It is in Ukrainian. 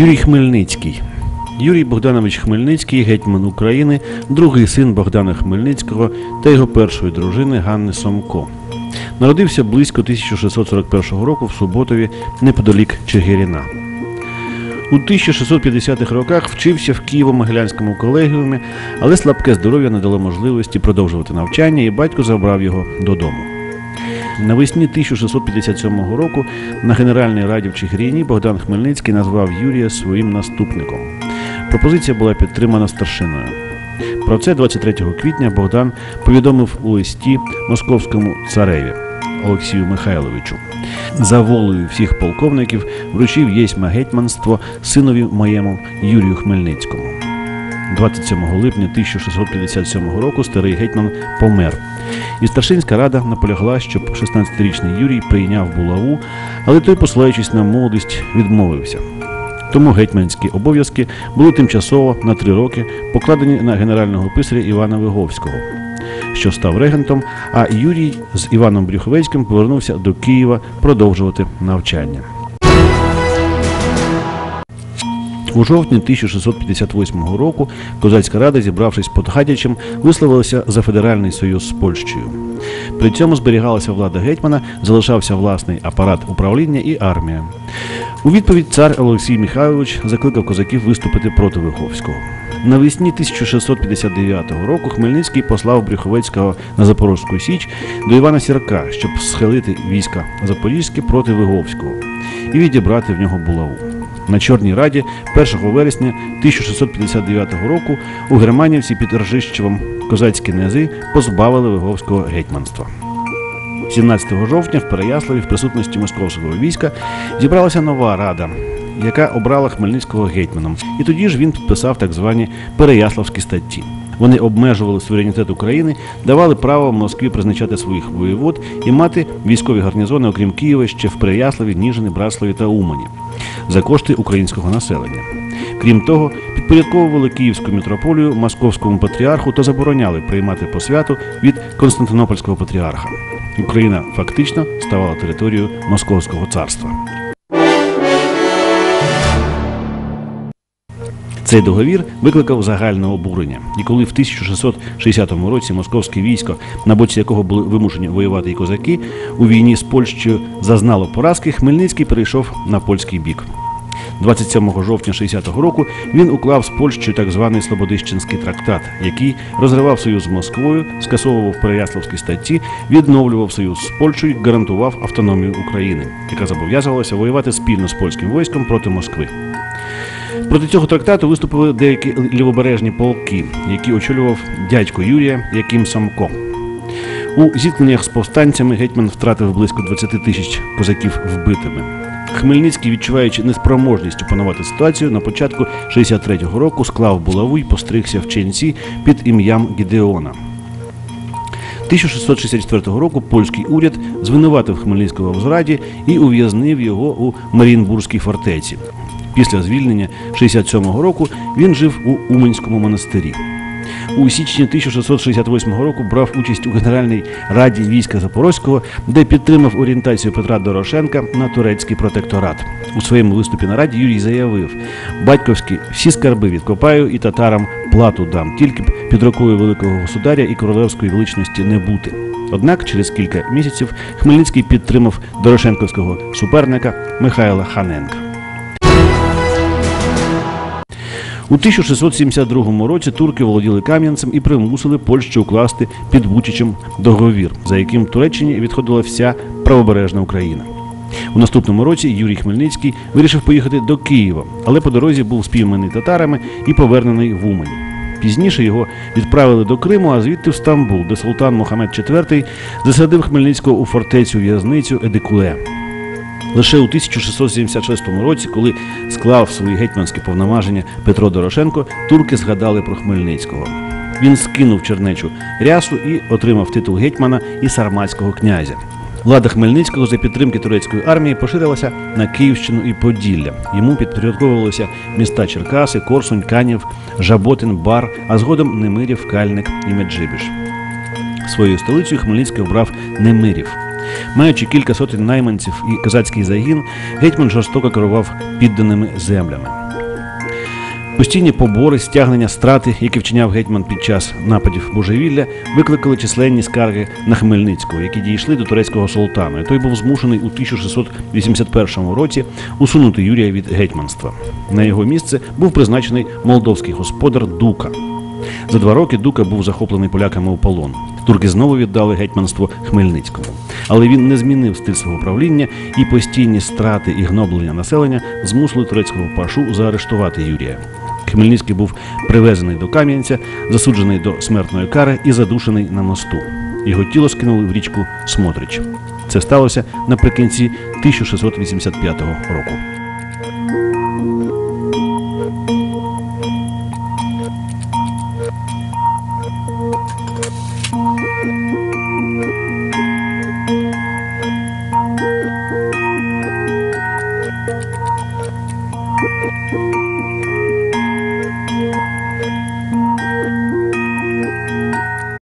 Юрій Хмельницький. Юрій Богданович Хмельницький, гетьман України, другий син Богдана Хмельницького та його першої дружини Ганни Сомко. Народився близько 1641 року в Суботові неподалік Чигирина. У 1650-х роках вчився в Києво-Могилянському колегіумі, але слабке здоров'я не дало можливості продовжувати навчання, і батько забрав його додому. Навесні 1657 року на Генеральній раді в Чигирині Богдан Хмельницький назвав Юрія своїм наступником. Пропозиція була підтримана старшиною. Про це 23 квітня Богдан повідомив у листі московському цареві Олексію Михайловичу. За волею всіх полковників вручив єсьма гетьманство синові моєму Юрію Хмельницькому. 27 липня 1657 року старий гетьман помер. І старшинська рада наполягла, щоб 16-річний Юрій прийняв булаву, але той, посилаючись на молодість, відмовився. Тому гетьманські обов'язки були тимчасово на три роки покладені на генерального писаря Івана Виговського, що став регентом, а Юрій з Іваном Брюховецьким повернувся до Києва продовжувати навчання. У жовтні 1658 року козацька рада, зібравшись під Гадячем, висловилася за федеральний союз з Польщею. При цьому зберігалася влада гетьмана, залишався власний апарат управління і армія. У відповідь цар Олексій Михайлович закликав козаків виступити проти Виховського. Навесні 1659 року Хмельницький послав Брюховецького на Запорозьку Січ до Івана Сірка, щоб схилити війська Запорізьке проти Виговського і відібрати в нього булаву. На Чорній Раді 1 вересня 1659 року у Германівці під Ржищевом козацькі князи позбавили Виговського гетьманства. 17 жовтня в Переяславі в присутності московського війська зібралася нова рада, яка обрала Хмельницького гетьманом. І тоді ж він підписав так звані Переяславські статті. Вони обмежували суверенітет України, давали право Москві призначати своїх воєвод і мати військові гарнізони, окрім Києва, ще в Переяславі, Ніжині, Браславі та Умані за кошти українського населення. Крім того, підпорядковували Київську митрополію московському патріарху та забороняли приймати посвяту від Константинопольського патріарха. Україна фактично ставала територією Московського царства. Цей договір викликав загальне обурення, і коли в 1660 році московське військо, на боці якого були вимушені воювати і козаки, у війні з Польщею зазнало поразки, Хмельницький перейшов на польський бік. 27 жовтня 60-го року він уклав з Польщею так званий Слободищенський трактат, який розривав союз з Москвою, скасовував Переяславські статті, відновлював союз з Польщею, гарантував автономію України, яка зобов'язувалася воювати спільно з польським військом проти Москви. Проти цього трактату виступили деякі лівобережні полки, які очолював дядько Юрія Яким Самко. У зіткненнях з повстанцями гетьман втратив близько 20 тисяч козаків вбитими. Хмельницький, відчуваючи неспроможність опанувати ситуацію, на початку 63-го року склав булаву і постригся в ченці під ім'ям Гідеона. 1664 року польський уряд звинуватив Хмельницького в зраді і ув'язнив його у Марінбурзькій фортеці. Після звільнення 67-го року він жив у Уманському монастирі. У січні 1668 року брав участь у Генеральній раді війська Запорозького, де підтримав орієнтацію Петра Дорошенка на турецький протекторат. У своєму виступі на раді Юрій заявив: батьківські всі скарби відкопаю і татарам плату дам, тільки б під рукою великого государя і королевської величності не бути. Однак через кілька місяців Хмельницький підтримав Дорошенковського суперника Михайла Ханенка. У 1672 році турки володіли Кам'янцем і примусили Польщу укласти під Бучичем договір, за яким Туреччині відходила вся правобережна Україна. У наступному році Юрій Хмельницький вирішив поїхати до Києва, але по дорозі був спійманий татарами і повернений в Умань. Пізніше його відправили до Криму, а звідти в Стамбул, де султан Мохамед IV засадив Хмельницького у фортецю в'язницю Едикуле. Лише у 1676 році, коли склав свої гетьманські повноваження Петро Дорошенко, турки згадали про Хмельницького. Він скинув чернечу рясу і отримав титул гетьмана і сарматського князя. Влада Хмельницького за підтримки турецької армії поширилася на Київщину і Поділля. Йому підпорядковувалися міста Черкаси, Корсунь, Канів, Жаботин, Бар, а згодом Немирів, Кальник і Меджибіж. Своєю столицею Хмельницький обрав Немирів. Маючи кілька сотень найманців і козацький загін, гетьман жорстоко керував підданими землями. Постійні побори, стягнення, страти, які вчиняв гетьман під час нападів божевілля, викликали численні скарги на Хмельницького, які дійшли до турецького султана. І той був змушений у 1681 році усунути Юрія від гетьманства. На його місце був призначений молдовський господар Дука. За два роки Дука був захоплений поляками у полон. Турки знову віддали гетьманство Хмельницькому. Але він не змінив стиль свого правління, і постійні страти і гноблення населення змусили турецького пашу заарештувати Юрія. Хмельницький був привезений до Кам'янця, засуджений до смертної кари і задушений на мосту. Його тіло скинули в річку Смотрич. Це сталося наприкінці 1685 року.